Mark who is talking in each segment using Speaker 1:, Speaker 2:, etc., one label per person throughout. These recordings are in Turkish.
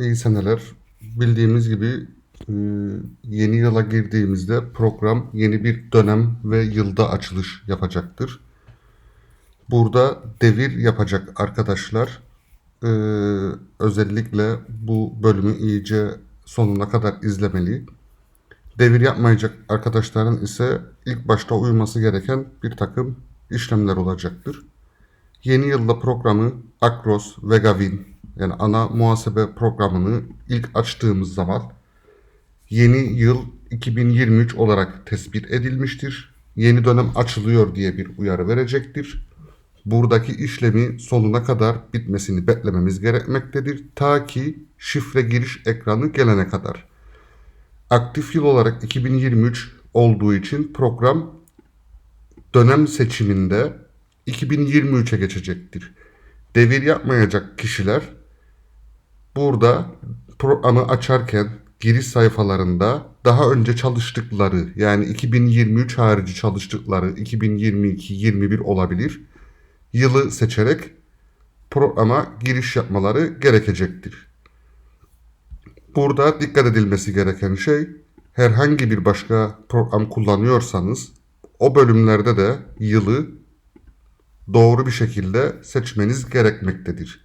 Speaker 1: İyi seneler. Bildiğimiz gibi e, yeni yıla girdiğimizde program yeni bir dönem ve yılda açılış yapacaktır. Burada devir yapacak arkadaşlar e, özellikle bu bölümü iyice sonuna kadar izlemeli. Devir yapmayacak arkadaşların ise ilk başta uyması gereken bir takım işlemler olacaktır. Yeni yılda programı Acros ve Gavin yani ana muhasebe programını ilk açtığımız zaman yeni yıl 2023 olarak tespit edilmiştir. Yeni dönem açılıyor diye bir uyarı verecektir. Buradaki işlemi sonuna kadar bitmesini beklememiz gerekmektedir. Ta ki şifre giriş ekranı gelene kadar. Aktif yıl olarak 2023 olduğu için program dönem seçiminde 2023'e geçecektir. Devir yapmayacak kişiler burada programı açarken giriş sayfalarında daha önce çalıştıkları yani 2023 harici çalıştıkları 2022-21 olabilir yılı seçerek programa giriş yapmaları gerekecektir. Burada dikkat edilmesi gereken şey herhangi bir başka program kullanıyorsanız o bölümlerde de yılı doğru bir şekilde seçmeniz gerekmektedir.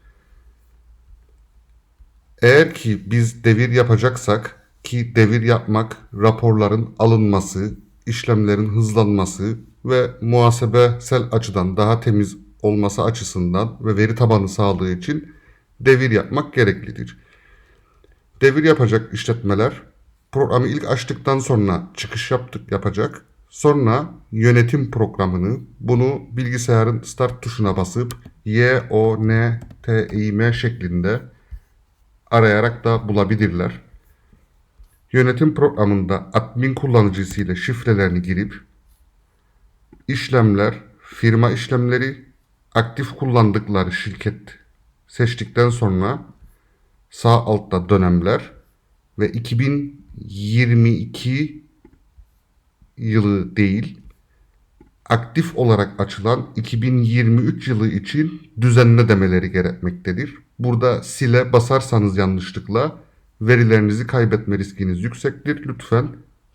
Speaker 1: Eğer ki biz devir yapacaksak ki devir yapmak raporların alınması, işlemlerin hızlanması ve muhasebesel açıdan daha temiz olması açısından ve veri tabanı sağlığı için devir yapmak gereklidir. Devir yapacak işletmeler programı ilk açtıktan sonra çıkış yaptık yapacak. Sonra yönetim programını bunu bilgisayarın start tuşuna basıp Y, O, N, T, I, M şeklinde arayarak da bulabilirler. Yönetim programında admin kullanıcısıyla şifrelerini girip işlemler, firma işlemleri, aktif kullandıkları şirket seçtikten sonra sağ altta dönemler ve 2022 yılı değil aktif olarak açılan 2023 yılı için düzenle demeleri gerekmektedir. Burada sile basarsanız yanlışlıkla verilerinizi kaybetme riskiniz yüksektir. Lütfen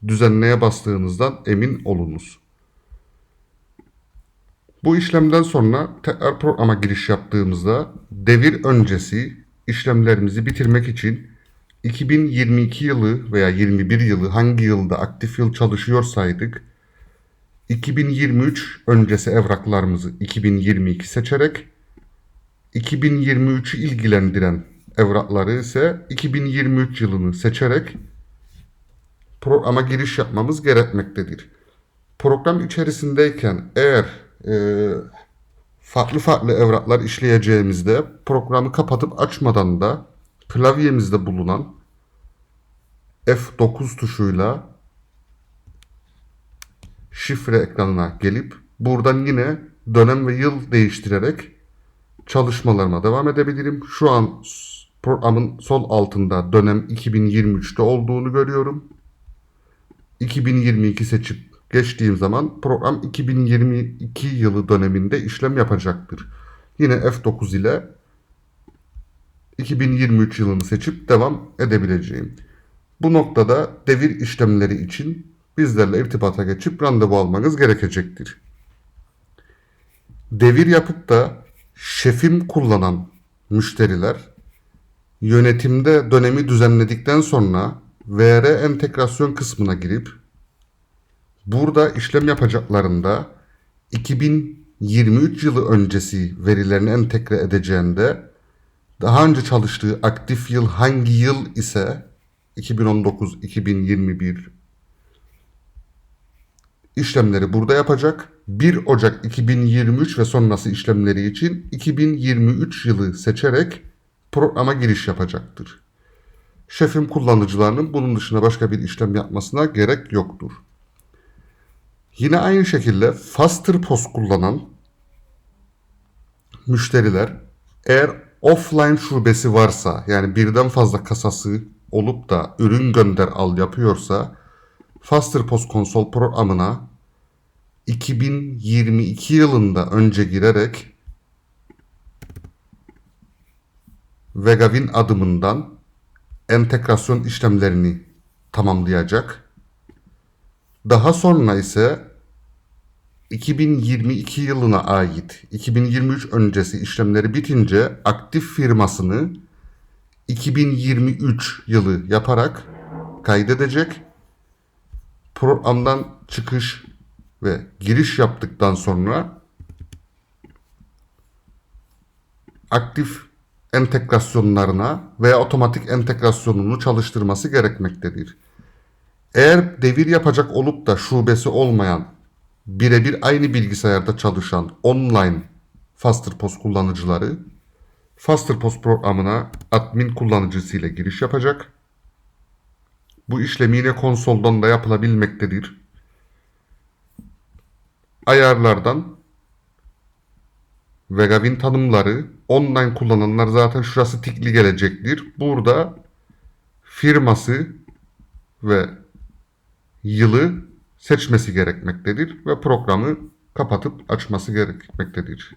Speaker 1: düzenleye bastığınızdan emin olunuz. Bu işlemden sonra tekrar programa giriş yaptığımızda devir öncesi işlemlerimizi bitirmek için 2022 yılı veya 21 yılı hangi yılda aktif yıl çalışıyorsaydık 2023 öncesi evraklarımızı 2022 seçerek 2023'ü ilgilendiren evrakları ise 2023 yılını seçerek programa giriş yapmamız gerekmektedir. Program içerisindeyken eğer e, farklı farklı evraklar işleyeceğimizde programı kapatıp açmadan da klavyemizde bulunan F9 tuşuyla şifre ekranına gelip buradan yine dönem ve yıl değiştirerek çalışmalarıma devam edebilirim. Şu an programın sol altında dönem 2023'te olduğunu görüyorum. 2022 seçip geçtiğim zaman program 2022 yılı döneminde işlem yapacaktır. Yine F9 ile 2023 yılını seçip devam edebileceğim. Bu noktada devir işlemleri için bizlerle irtibata geçip randevu almanız gerekecektir. Devir yapıp da şefim kullanan müşteriler yönetimde dönemi düzenledikten sonra VR entegrasyon kısmına girip burada işlem yapacaklarında 2023 yılı öncesi verilerini entegre edeceğinde daha önce çalıştığı aktif yıl hangi yıl ise 2019, 2021 işlemleri burada yapacak. 1 Ocak 2023 ve sonrası işlemleri için 2023 yılı seçerek programa giriş yapacaktır. Şefim kullanıcılarının bunun dışında başka bir işlem yapmasına gerek yoktur. Yine aynı şekilde Faster Post kullanan müşteriler eğer offline şubesi varsa yani birden fazla kasası olup da ürün gönder al yapıyorsa Faster Post konsol programına 2022 yılında önce girerek Vegavin adımından entegrasyon işlemlerini tamamlayacak. Daha sonra ise 2022 yılına ait 2023 öncesi işlemleri bitince aktif firmasını 2023 yılı yaparak kaydedecek. Programdan çıkış ve giriş yaptıktan sonra aktif entegrasyonlarına veya otomatik entegrasyonunu çalıştırması gerekmektedir. Eğer devir yapacak olup da şubesi olmayan, birebir aynı bilgisayarda çalışan online FasterPost kullanıcıları FasterPost programına admin kullanıcısıyla giriş yapacak. Bu işlem yine konsoldan da yapılabilmektedir. Ayarlardan Vegavin tanımları online kullananlar zaten şurası tikli gelecektir. Burada firması ve yılı seçmesi gerekmektedir ve programı kapatıp açması gerekmektedir.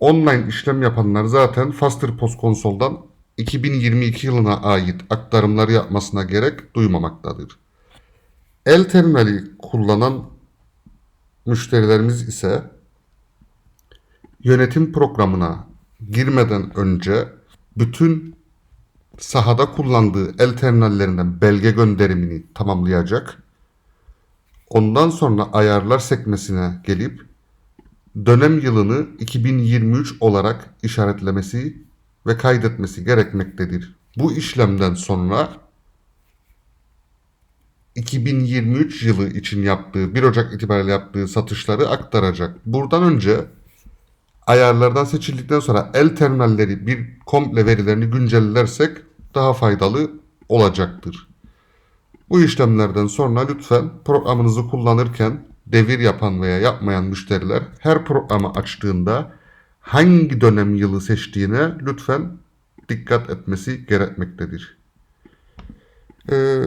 Speaker 1: Online işlem yapanlar zaten FasterPost konsoldan 2022 yılına ait aktarımları yapmasına gerek duymamaktadır. El terminali kullanan müşterilerimiz ise yönetim programına girmeden önce bütün sahada kullandığı el terminallerinden belge gönderimini tamamlayacak. Ondan sonra ayarlar sekmesine gelip dönem yılını 2023 olarak işaretlemesi ve kaydetmesi gerekmektedir. Bu işlemden sonra 2023 yılı için yaptığı 1 Ocak itibariyle yaptığı satışları aktaracak. Buradan önce ayarlardan seçildikten sonra el terminalleri bir komple verilerini güncellersek daha faydalı olacaktır. Bu işlemlerden sonra lütfen programınızı kullanırken devir yapan veya yapmayan müşteriler her programı açtığında hangi dönem yılı seçtiğine lütfen dikkat etmesi gerekmektedir. Ee,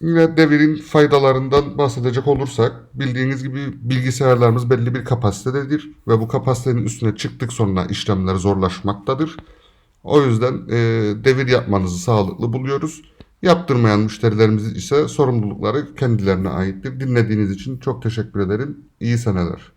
Speaker 1: yine devirin faydalarından bahsedecek olursak bildiğiniz gibi bilgisayarlarımız belli bir kapasitededir ve bu kapasitenin üstüne çıktık sonra işlemler zorlaşmaktadır. O yüzden e, devir yapmanızı sağlıklı buluyoruz. Yaptırmayan müşterilerimiz ise sorumlulukları kendilerine aittir. Dinlediğiniz için çok teşekkür ederim. İyi seneler.